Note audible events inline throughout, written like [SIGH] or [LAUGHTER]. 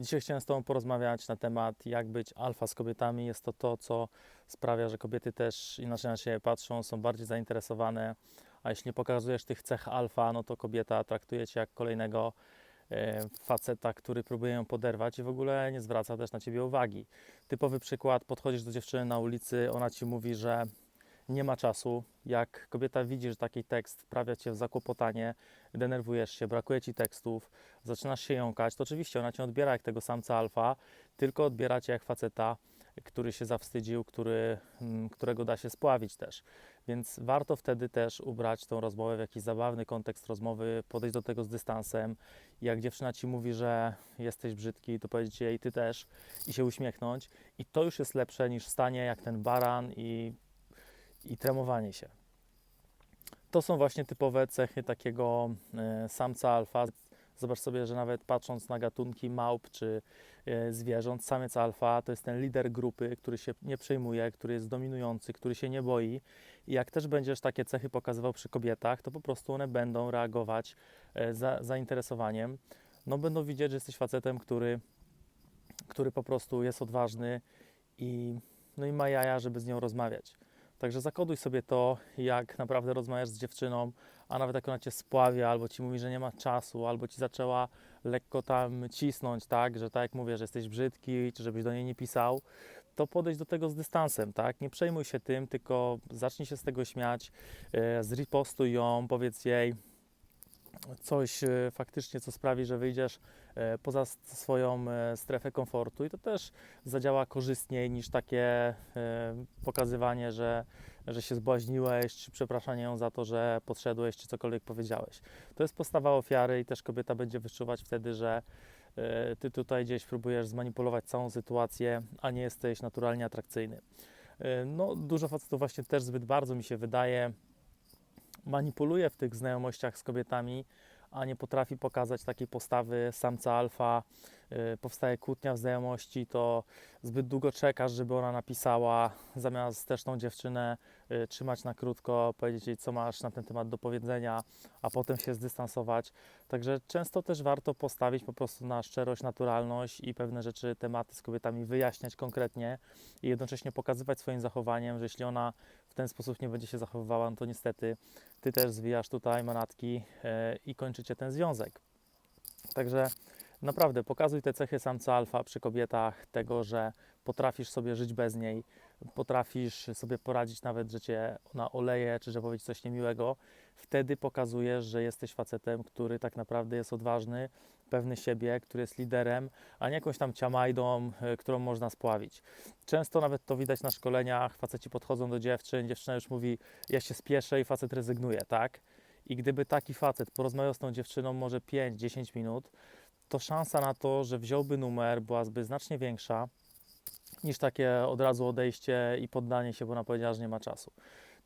Dzisiaj chciałem z Tobą porozmawiać na temat, jak być alfa z kobietami. Jest to to, co sprawia, że kobiety też inaczej na siebie patrzą, są bardziej zainteresowane. A jeśli nie pokazujesz tych cech alfa, no to kobieta traktuje Cię jak kolejnego e, faceta, który próbuje ją poderwać i w ogóle nie zwraca też na Ciebie uwagi. Typowy przykład, podchodzisz do dziewczyny na ulicy, ona Ci mówi, że nie ma czasu. Jak kobieta widzi, że taki tekst wprawia cię w zakłopotanie, denerwujesz się, brakuje ci tekstów, zaczynasz się jąkać, to oczywiście ona cię odbiera jak tego samca alfa, tylko odbiera cię jak faceta, który się zawstydził, który, mm, którego da się spławić też. Więc warto wtedy też ubrać tą rozmowę w jakiś zabawny kontekst rozmowy, podejść do tego z dystansem. Jak dziewczyna ci mówi, że jesteś brzydki, to powiedzieć jej ty też i się uśmiechnąć. I to już jest lepsze niż stanie jak ten baran i i tremowanie się. To są właśnie typowe cechy takiego e, samca alfa. Zobacz sobie, że nawet patrząc na gatunki małp czy e, zwierząt, samiec alfa to jest ten lider grupy, który się nie przejmuje, który jest dominujący, który się nie boi. I jak też będziesz takie cechy pokazywał przy kobietach, to po prostu one będą reagować e, za, zainteresowaniem. No będą widzieć, że jesteś facetem, który, który po prostu jest odważny i, no i ma jaja, żeby z nią rozmawiać. Także zakoduj sobie to, jak naprawdę rozmawiasz z dziewczyną, a nawet jak ona cię spławia, albo ci mówi, że nie ma czasu, albo ci zaczęła lekko tam cisnąć, tak, że tak jak mówię, że jesteś brzydki, czy żebyś do niej nie pisał, to podejść do tego z dystansem, tak? Nie przejmuj się tym, tylko zacznij się z tego śmiać, e, zripostuj ją, powiedz jej, coś e, faktycznie, co sprawi, że wyjdziesz poza swoją e, strefę komfortu i to też zadziała korzystniej niż takie pokazywanie, że, że się zbłaźniłeś, czy przepraszanie ją za to, że podszedłeś, czy cokolwiek powiedziałeś. To jest postawa ofiary i też kobieta będzie wyczuwać wtedy, że ty tutaj gdzieś próbujesz zmanipulować całą sytuację, a nie jesteś naturalnie atrakcyjny. No, dużo facetów właśnie też zbyt bardzo mi się wydaje, manipuluje w tych znajomościach z kobietami, a nie potrafi pokazać takiej postawy samca alfa, powstaje kłótnia w znajomości, to zbyt długo czekasz, żeby ona napisała, zamiast też tą dziewczynę y, trzymać na krótko, powiedzieć jej, co masz na ten temat do powiedzenia, a potem się zdystansować. Także często też warto postawić po prostu na szczerość, naturalność i pewne rzeczy, tematy z kobietami wyjaśniać konkretnie i jednocześnie pokazywać swoim zachowaniem, że jeśli ona w ten sposób nie będzie się zachowywała, no to niestety ty też zwijasz tutaj manatki y, i kończycie ten związek. Także naprawdę pokazuj te cechy samca alfa przy kobietach, tego, że potrafisz sobie żyć bez niej, potrafisz sobie poradzić nawet, że cię ona oleje, czy że powie coś niemiłego. Wtedy pokazujesz, że jesteś facetem, który tak naprawdę jest odważny, pewny siebie, który jest liderem, a nie jakąś tam ciamajdą, y, którą można spławić. Często nawet to widać na szkoleniach, faceci podchodzą do dziewczyn, dziewczyna już mówi, ja się spieszę i facet rezygnuje, tak? I gdyby taki facet porozmawiał z tą dziewczyną może 5-10 minut, to szansa na to, że wziąłby numer, byłaby znacznie większa niż takie od razu odejście i poddanie się, bo ona powiedziała, że nie ma czasu.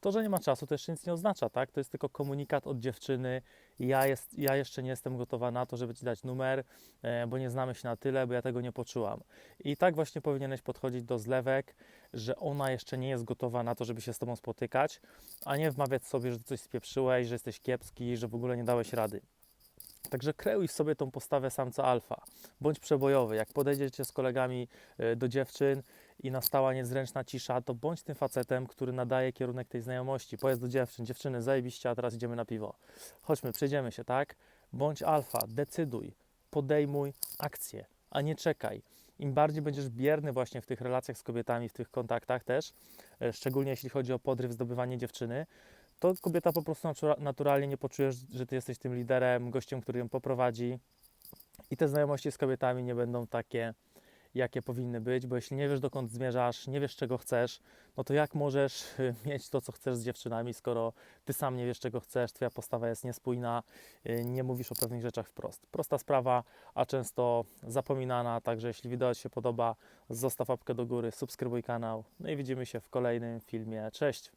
To, że nie ma czasu, to jeszcze nic nie oznacza, tak? To jest tylko komunikat od dziewczyny. Ja, jest, ja jeszcze nie jestem gotowa na to, żeby ci dać numer, e, bo nie znamy się na tyle, bo ja tego nie poczułam. I tak właśnie powinieneś podchodzić do zlewek, że ona jeszcze nie jest gotowa na to, żeby się z tobą spotykać, a nie wmawiać sobie, że coś spieprzyłeś, że jesteś kiepski, że w ogóle nie dałeś rady. Także kreuj w sobie tą postawę samca alfa. Bądź przebojowy. Jak podejdziecie z kolegami e, do dziewczyn i nastała niezręczna cisza, to bądź tym facetem, który nadaje kierunek tej znajomości. Powiedz do dziewczyn, dziewczyny, zajebiście, a teraz idziemy na piwo. Chodźmy, przejdziemy się, tak? Bądź alfa, decyduj, podejmuj akcję, a nie czekaj. Im bardziej będziesz bierny właśnie w tych relacjach z kobietami, w tych kontaktach też, e, szczególnie jeśli chodzi o podryw, zdobywanie dziewczyny, to kobieta po prostu naturalnie nie poczujesz, że ty jesteś tym liderem, gościem, który ją poprowadzi i te znajomości z kobietami nie będą takie, jakie powinny być, bo jeśli nie wiesz, dokąd zmierzasz, nie wiesz, czego chcesz, no to jak możesz [LAUGHS] mieć to, co chcesz z dziewczynami, skoro ty sam nie wiesz, czego chcesz, twoja postawa jest niespójna, y, nie mówisz o pewnych rzeczach wprost. Prosta sprawa, a często zapominana, także jeśli wideo Ci się podoba, zostaw łapkę do góry, subskrybuj kanał, no i widzimy się w kolejnym filmie. Cześć!